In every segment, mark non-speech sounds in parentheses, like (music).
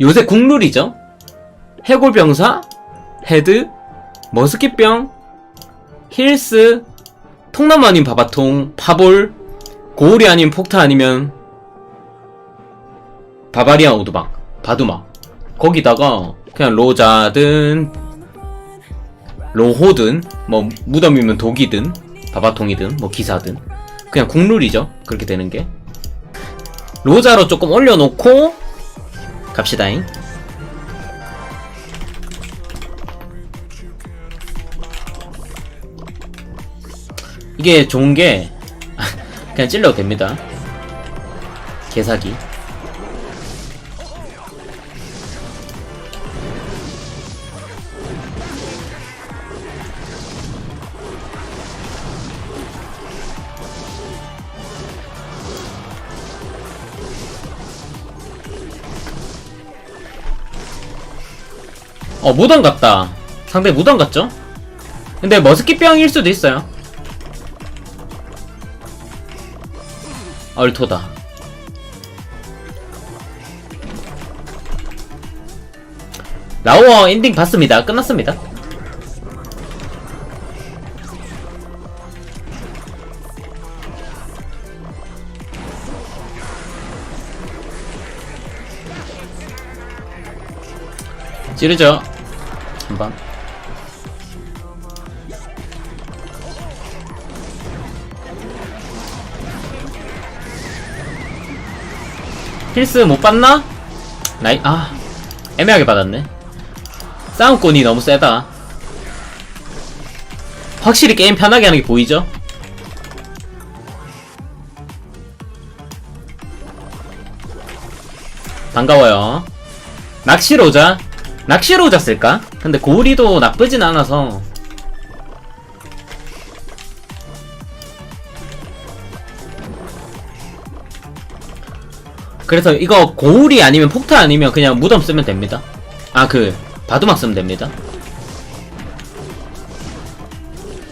요새 국룰이죠. 해골병사, 헤드, 머스킷병, 힐스, 통나무 아닌 바바통, 파볼, 고울이 아닌 폭타 아니면 바바리안 오두막, 바두막. 거기다가 그냥 로자든 로호든 뭐 무덤이면 독이든 바바통이든 뭐 기사든 그냥 국룰이죠. 그렇게 되는 게. 로자로 조금 올려놓고 갑시다잉. 이게 좋은 게 (laughs) 그냥 찔러도 됩니다. 개사기. 어 무덤 같다. 상대 무덤 같죠? 근데 머스킷병일 수도 있어요. 얼토다. 라오어 엔딩 봤습니다. 끝났습니다. 찌르죠. 한번. 힐스 못 받나? 나이, 아. 애매하게 받았네. 싸움꾼이 너무 세다. 확실히 게임 편하게 하는 게 보이죠? 반가워요. 낚시로자? 낚시로자 쓸까? 근데 고리도 나쁘진 않아서 그래서 이거 고울이 아니면 폭탄 아니면 그냥 무덤 쓰면 됩니다. 아 그 바두막 쓰면 됩니다.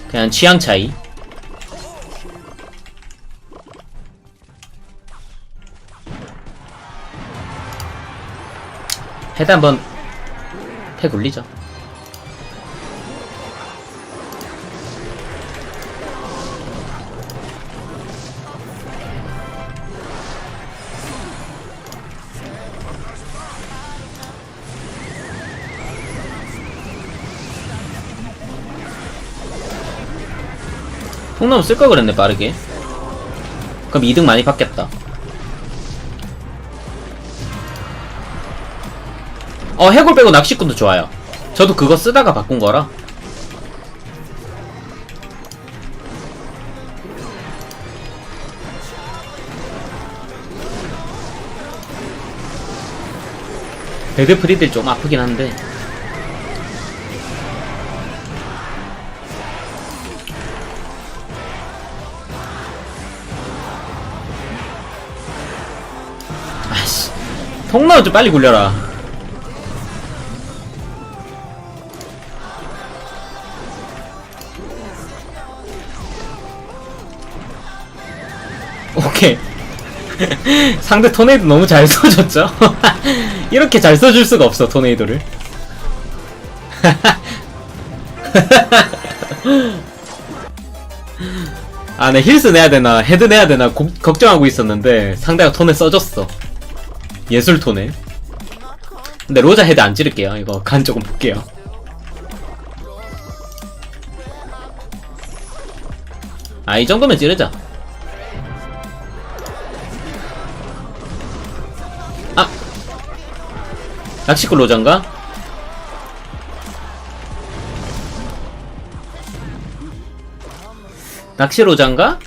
그냥 취향 차이. 헤드 한번 팩 올리죠. 통나무 쓸 걸 그랬네 빠르게. 그럼 2등 많이 받겠다. 어 해골 빼고 낚시꾼도 좋아요. 저도 그거 쓰다가 바꾼 거라. 배드 프리들 좀 아프긴 한데 통나무 좀 빨리 굴려라. 오케이. (laughs) 상대 토네이도 너무 잘 써줬죠? (laughs) 이렇게 잘 써줄 수가 없어 토네이도를. (laughs) 아, 네, 힐스 내야 되나, 헤드 내야 되나, 고- 걱정하고 있었는데, 상대가 톤에 써줬어. 예술 톤에. 근데 로자 헤드 안 찌를게요. 이거 간 조금 볼게요. 아, 이 정도면 찌르자. 아! 낚시꾼 로자인가? 낚시 로자인가?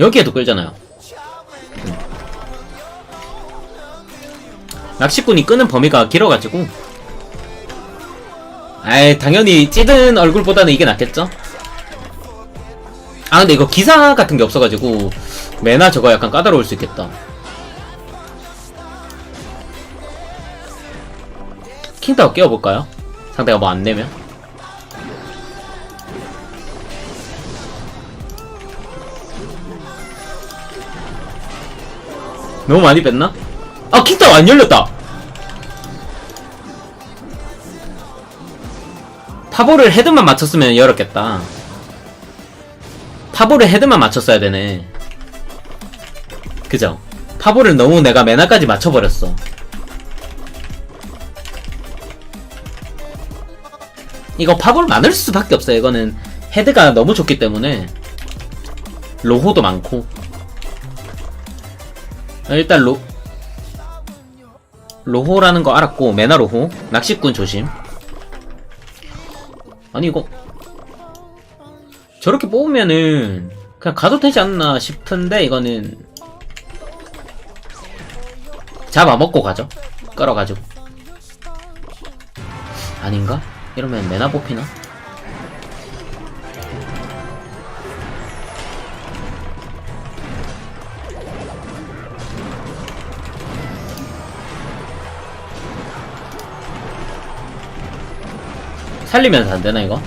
여기에도 끌잖아요. 음. 낚시꾼이 끄는 범위가 길어가지고. 아이, 당연히 찌든 얼굴보다는 이게 낫겠죠? 아, 근데 이거 기사 같은 게 없어가지고, 매나 저거 약간 까다로울 수 있겠다. 킹타워 깨워볼까요? 상대가 뭐 안 내면? 너무 많이 뺐나? 아 킥다운 안 열렸다 파보를 헤드만 맞췄으면 열었겠다 파보를 헤드만 맞췄어야 되네 그죠? 파보를 너무 내가 메나까지 맞춰버렸어 이거 파볼 많을 수밖에 없어요. 이거는 헤드가 너무 좋기 때문에 로호도 많고 어, 일단 로 로호라는 거 알았고 메나 로호 낚시꾼 조심 아니 이거 저렇게 뽑으면은 그냥 가도 되지 않나 싶은데 이거는 잡아먹고 가죠 끌어가지고 아닌가? 이러면 메나 뽑히나? 살리면서 안 되나 이거?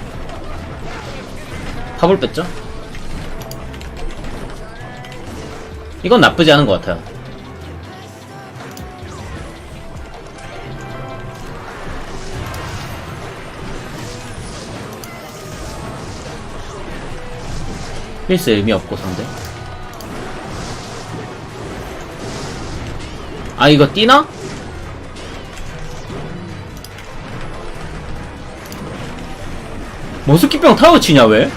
팝을 뺐죠? 이건 나쁘지 않은 것 같아요. 필스 의미 없고 상대. 아 이거 뛰나? 모스키병 타워 치냐 왜?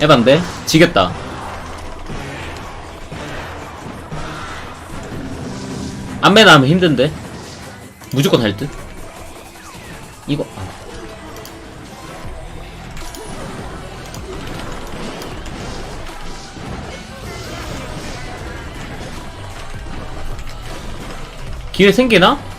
에반데? 지겠다. 안매나 하면 힘든데? 무조건 할 듯? 이거, 아. 기회 생기나?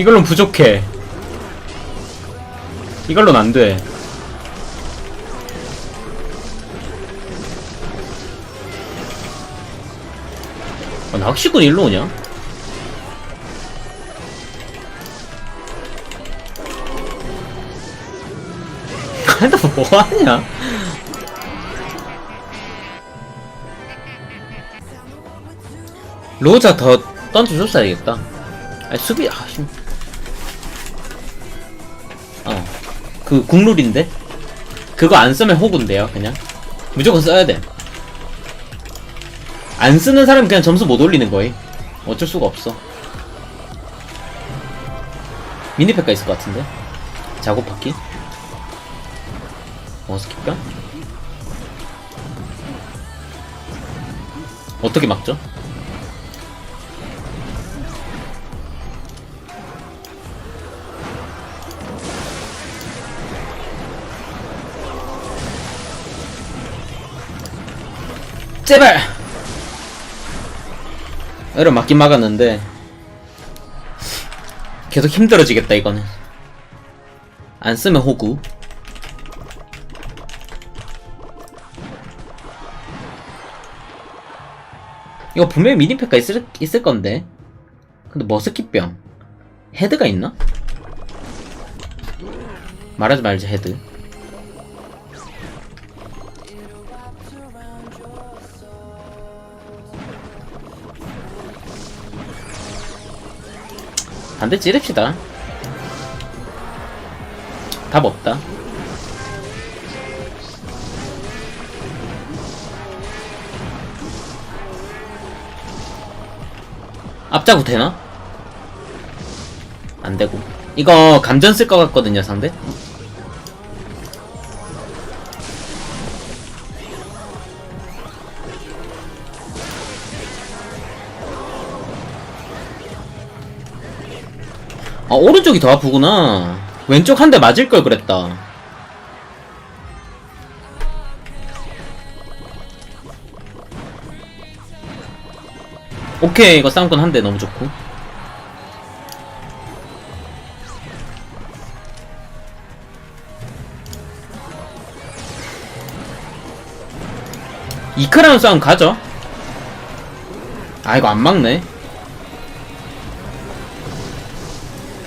이걸로는 부족해. 이걸로는 안 돼. 아, 낚시꾼 일로 오냐? (laughs) 근데 뭐하냐? 로자 더 던져줬어야겠다. 아니, 수비, 아, 그, 국룰인데? 그거 안 쓰면 호구인데요, 그냥. 무조건 써야 돼. 안 쓰는 사람은 그냥 점수 못 올리는 거임. 어쩔 수가 없어. 미니팩가 있을 것 같은데? 작업 바퀴? 머스킷병? 어떻게 막죠? 제발! 이런 맞긴 막았는데 계속 힘들어지겠다 이거는. 안 쓰면 호구. 이거 분명히 미니팩가 있을, 있을 건데. 근데 머스킷병? 헤드가 있나? 말하지 말지 헤드 반대 찌릅시다 답 없다 앞자구 되나? 안 되고. 이거 감전 쓸 것 같거든요, 상대? 아, 오른쪽이 더 아프구나. 왼쪽 한 대 맞을 걸 그랬다. 오케이, 이거 싸움권 한 대 너무 좋고. 이크라운 싸움 가죠? 아 이거 안 막네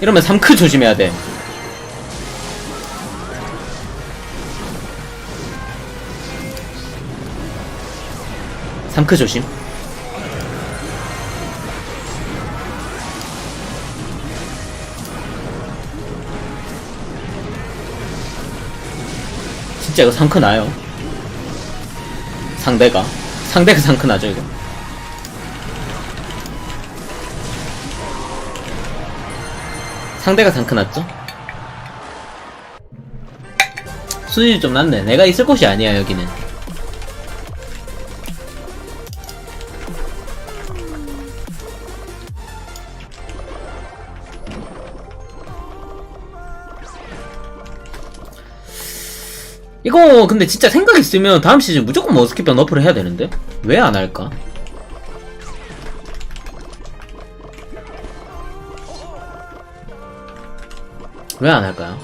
이러면 3크 조심해야 돼. 삼크 조심. 진짜 이거 3크 나요. 상대가. 상대가 3크 나죠 이거 상대가 상크 났죠? 수준이 좀 낮네. 내가 있을 곳이 아니야, 여기는. 이거 근데 진짜 생각 있으면 다음 시즌 무조건 머스키병 너프를 해야 되는데? 왜 안 할까? 왜 안 할까요?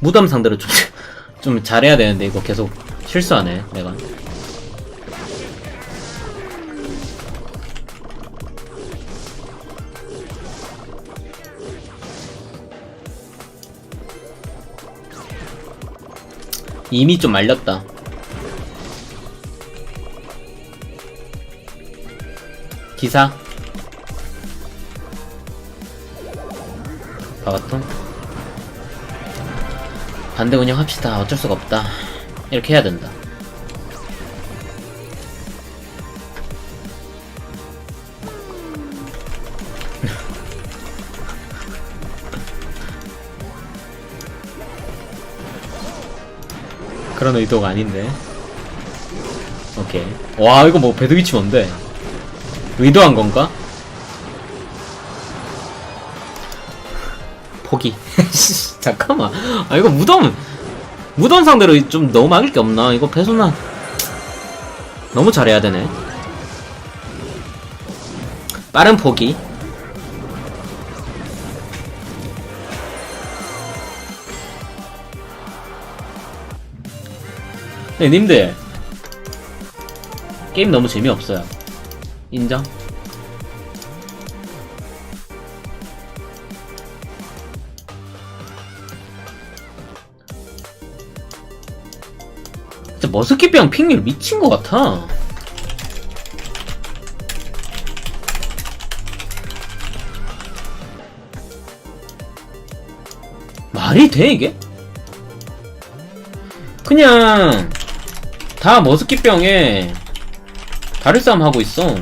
무덤 상대로 좀, (laughs) 좀 잘해야 되는데, 이거 계속 실수하네, 내가. 이미 좀 말렸다. 기사. 바바통. 반대 운영합시다. 어쩔 수가 없다. 이렇게 해야 된다. 그런 의도가 아닌데. 오케이. 와, 이거 뭐 배드 위치 뭔데? 의도한 건가? 포기. (laughs) 잠깐만. 아, 이거 무덤, 무덤 상대로 좀 너무 막을 게 없나? 이거 배수나. 너무 잘해야 되네. 빠른 포기. 네, 님들. 게임 너무 재미없어요. 인정? 진짜 머스키병 핑률 미친 것 같아. 말이 돼, 이게? 그냥, 다 머스키병에 다리 싸움 하고 있어.